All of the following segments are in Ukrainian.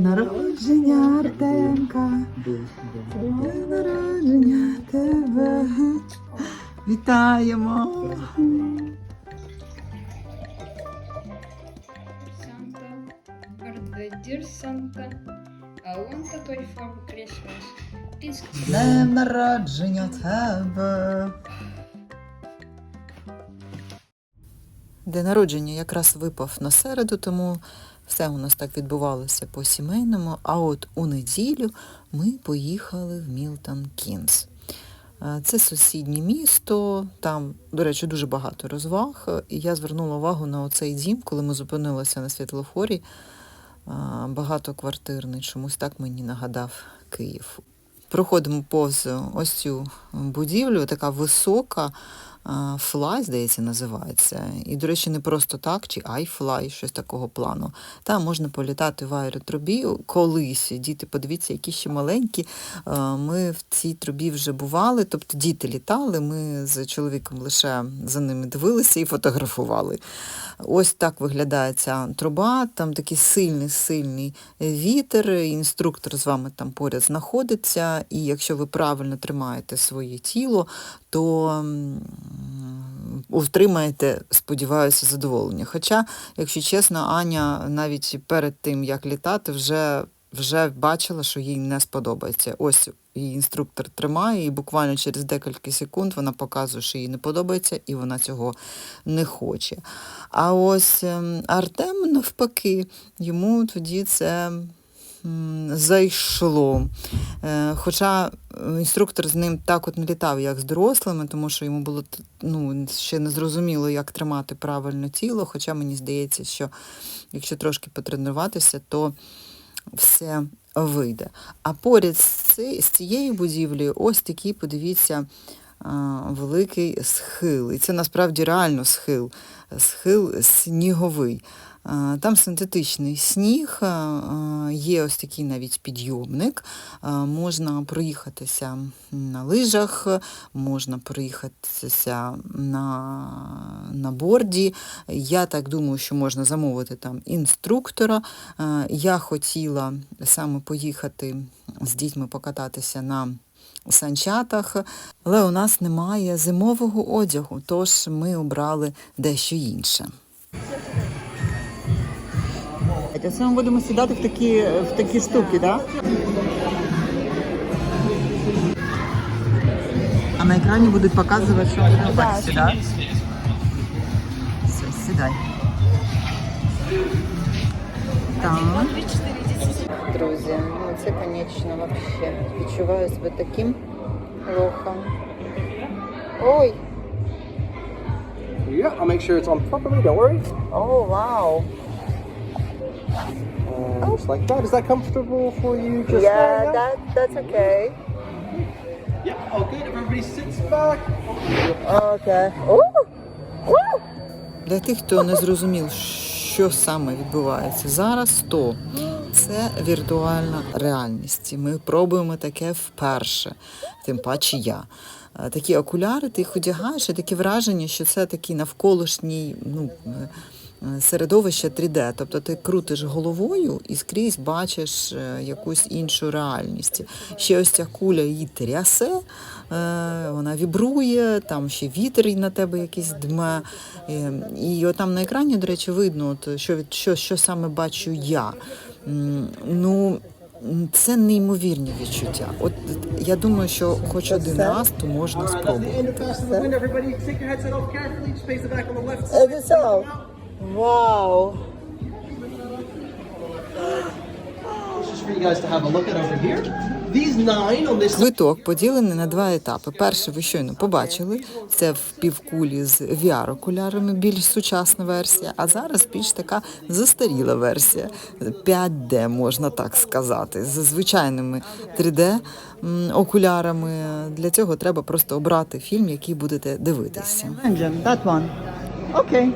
Народження Артемка. День народження тебе. Вітаємо. Santa, birthday dear Santa, I want a toy for Днем народження тебе. День народження якраз випав на середу, тому все у нас так відбувалося по сімейному. А от у неділю ми поїхали в Мілтон Кінс. Е, Це сусіднє місто, там, до речі, дуже багато розваг. І я звернула увагу на оцей дім, коли ми зупинилися на світлофорі. Е, Багатоквартирний, чомусь так мені нагадав Київ. Проходимо повз ось цю будівлю, така висока, флай, здається, називається. І, до речі, не просто так, чи айфлай, щось такого плану. Там можна політати в аеротрубі. Колись діти, подивіться, які ще маленькі. Ми в цій трубі вже бували, тобто діти літали, ми з чоловіком лише за ними дивилися і фотографували. Ось так виглядає ця труба, там такий сильний, сильний вітер, інструктор з вами там поряд знаходиться, і якщо ви правильно тримаєте своє тіло, то отримаєте, сподіваюся, задоволення. Хоча, якщо чесно, Аня навіть перед тим, як літати, вже, вже бачила, що їй не сподобається. Ось її інструктор тримає, і буквально через декілька секунд вона показує, що їй не подобається, і вона цього не хоче. А ось ем, Артем, навпаки, йому тоді це зайшло. Е, Хоча інструктор з ним так от не літав, як з дорослими, тому що йому було ну, ще не зрозуміло, як тримати правильно тіло. Хоча мені здається, що якщо трошки потренуватися, то все вийде. А поряд з цією будівлею ось такий, подивіться, великий схил. І це насправді реально схил, схил сніговий. Там синтетичний сніг, є ось такий навіть підйомник, можна проїхатися на лижах, можна проїхатися на, на борді. Я так думаю, що можна замовити там інструктора. Я хотіла саме поїхати з дітьми покататися на санчатах, але у нас немає зимового одягу, тож ми обрали дещо інше. Це ми будемо сідати в такі, в такі штуки, так? А на екрані будуть показувати, що ми так сідати. Все, сідай. Так. Друзі, ну це, звісно, вообще. Відчуваю себе таким лохом. Ой! Yeah, I'll make sure it's on properly, don't worry. О, вау! Just like that. Is that comfortable for you just? Yeah, that's okay. Yeah, all good. Everybody sits back. Окей. Для тих, хто не зрозумів, що саме відбувається зараз, то це віртуальна реальність. Ми пробуємо таке вперше, тим паче я. Е, Такі окуляри, ти їх одягаєш, і таке враження, що це такий навколишній ну, е, середовище 3D. Тобто ти крутиш головою і скрізь бачиш е, якусь іншу реальність. Ще ось ця куля її трясе, е, вона вібрує, там ще вітер на тебе якийсь дме. Е, І от там на екрані, до речі, видно, от, що, що, що саме бачу я. Ну, це неймовірні відчуття. От я думаю, що хоч один раз, то можна спробувати. This Квиток поділений на два етапи. Перший ви щойно побачили, це в півкулі з VR-окулярами, більш сучасна версія, а зараз більш така застаріла версія. 5D, можна так сказати, з звичайними 3D-окулярами. Для цього треба просто обрати фільм, який будете дивитися. Okay.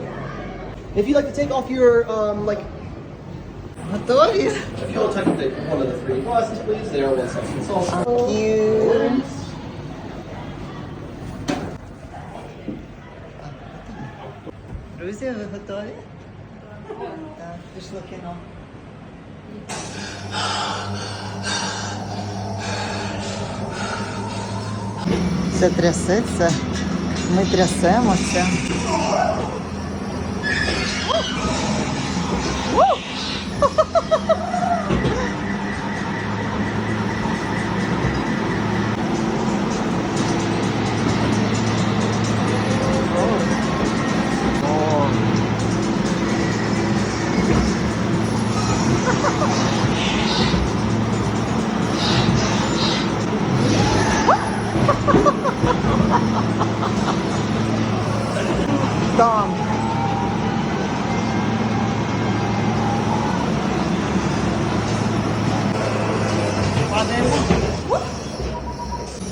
If you'd like to take off your um like Готові? if you'll take one of the three glasses, please. There, one second. It's all Друзі, ви готові? Так, пішло кіно. Все трясеться, ми трясемося. Там.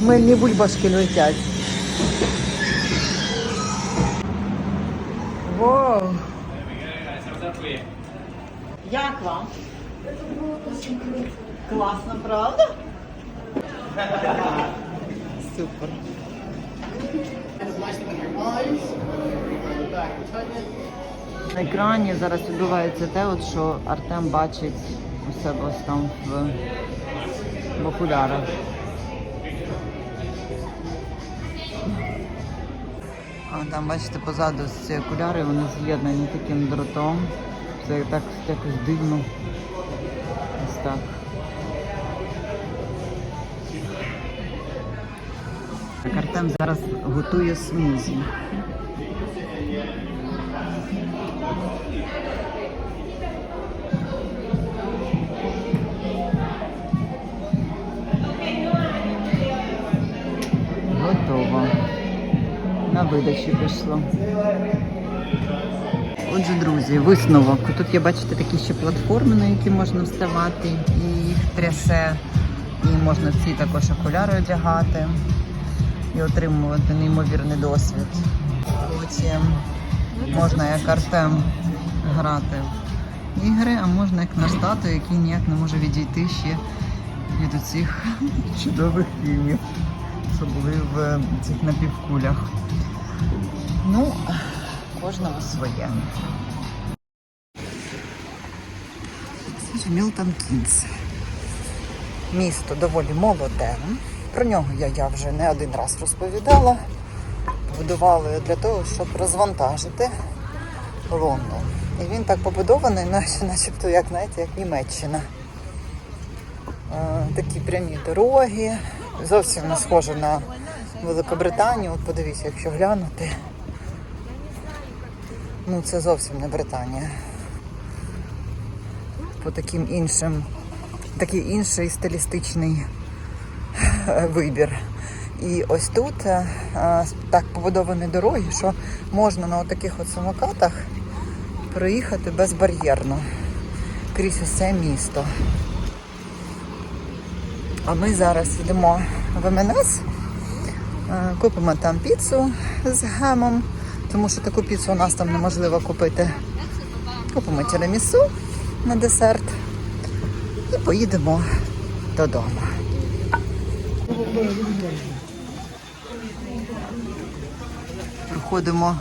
Мильні бульбашки летять. Воу. Як вам? Класно, правда? Супер. На екрані зараз відбувається те, от, що Артем бачить у себе ось там в, в окулярах. Там, бачите, позаду ці окуляри, вони з'єднані таким дротом. Це так якось дивно. Ось так. Так, Артем зараз готує смузі. На видачі пішло. Отже, друзі, висновок. Тут є, бачите, такі ще платформи, на які можна вставати, і їх трясе. І можна ці також окуляри одягати і отримувати неймовірний досвід. Потім можна як Артем грати в ігри, а можна як наш тато, який ніяк не може відійти ще від оцих чудових фільмів, були в цих напівкулях. Ну, кожному своє. Мілтон Кінс. Місто доволі молоде. Про нього я, я вже не один раз розповідала. Будували для того, щоб розвантажити Лондон. І він так побудований, наче, начебто, як знаєте, як Німеччина. Е, такі прямі дороги. Зовсім не схоже на Великобританію. От подивіться, якщо глянути. Ну, це зовсім не Британія. По таким іншим, такий інший стилістичний вибір. І ось тут е, е, так побудовані дороги, що можна на таких от самокатах проїхати безбар'єрно крізь усе місто. А ми зараз йдемо в МНС, е, купимо там піцу з гемом, тому що таку піцу у нас там неможливо купити. Купимо тірамісу на десерт і поїдемо додому. Проходимо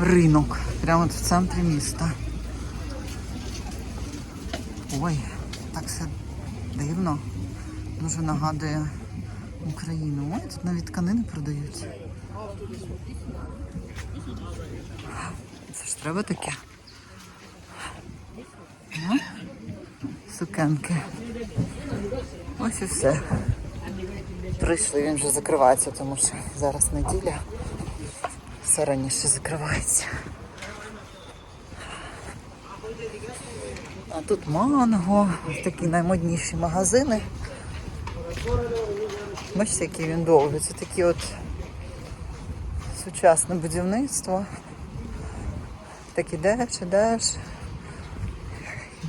ринок прямо в центрі міста. Ой, так все дивно. Дуже нагадує Україну. Ой, тут навіть тканини продають. Це ж треба таке. Сукенки. Ось і все. Прийшли, він вже закривається, тому що зараз неділя. Все раніше закривається. А тут манго, такі наймодніші магазини. Бачите, який він довгий. Це такі от сучасне будівництво. Так ідеш, ідеш.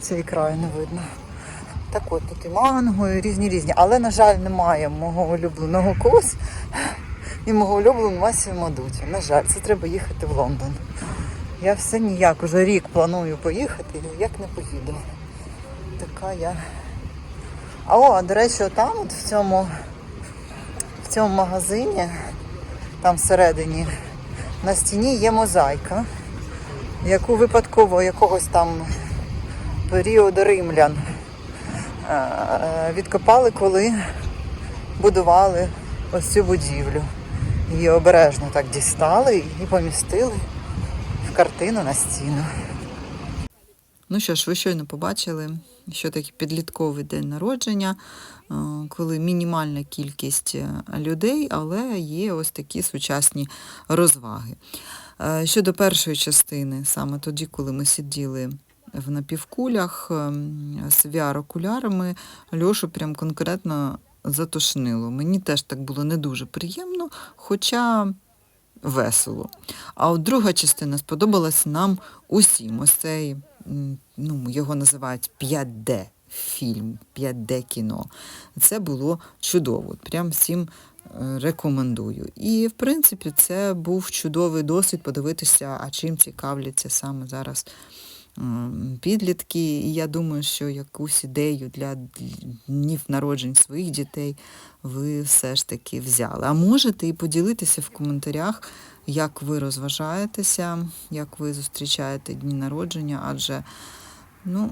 Цей край не видно. Так от тут і манго, і різні різні. Але, на жаль, немає мого улюбленого кос і мого улюбленого масі Мадуті. На жаль, це треба їхати в Лондон. Я все ніяк, уже рік планую поїхати ніяк не поїду. Така я. А о, до речі, там от в цьому, цьому магазині, там всередині, на стіні є мозаїка, яку випадково якогось там період римлян. Е, Відкопали, коли будували ось цю будівлю. Її обережно так дістали і помістили в картину на стіну. Ну що ж, ви щойно побачили, що таке підлітковий день народження, е, коли мінімальна кількість е, людей, але є ось такі сучасні розваги. Е, Щодо першої частини, саме тоді, коли ми сиділи в напівкулях ем, з VR-окулярами, Льошу прям конкретно затошнило. Мені теж так було не дуже приємно, хоча весело. А от друга частина сподобалась нам усім. Ось цей, ну, його називають 5D фільм, 5D кіно. Це було чудово. Прям всім е, рекомендую. І, в принципі, це був чудовий досвід подивитися, а чим цікавляться саме зараз підлітки. І я думаю, що якусь ідею для днів народжень своїх дітей ви все ж таки взяли. А можете і поділитися в коментарях, як ви розважаєтеся, як ви зустрічаєте дні народження, адже ну,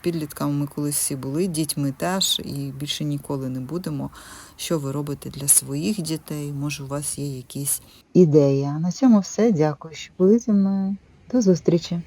підлітками ми колись всі були, дітьми теж, і більше ніколи не будемо. Що ви робите для своїх дітей? Може, у вас є якісь ідеї. На цьому все. Дякую, що були зі мною. До зустрічі!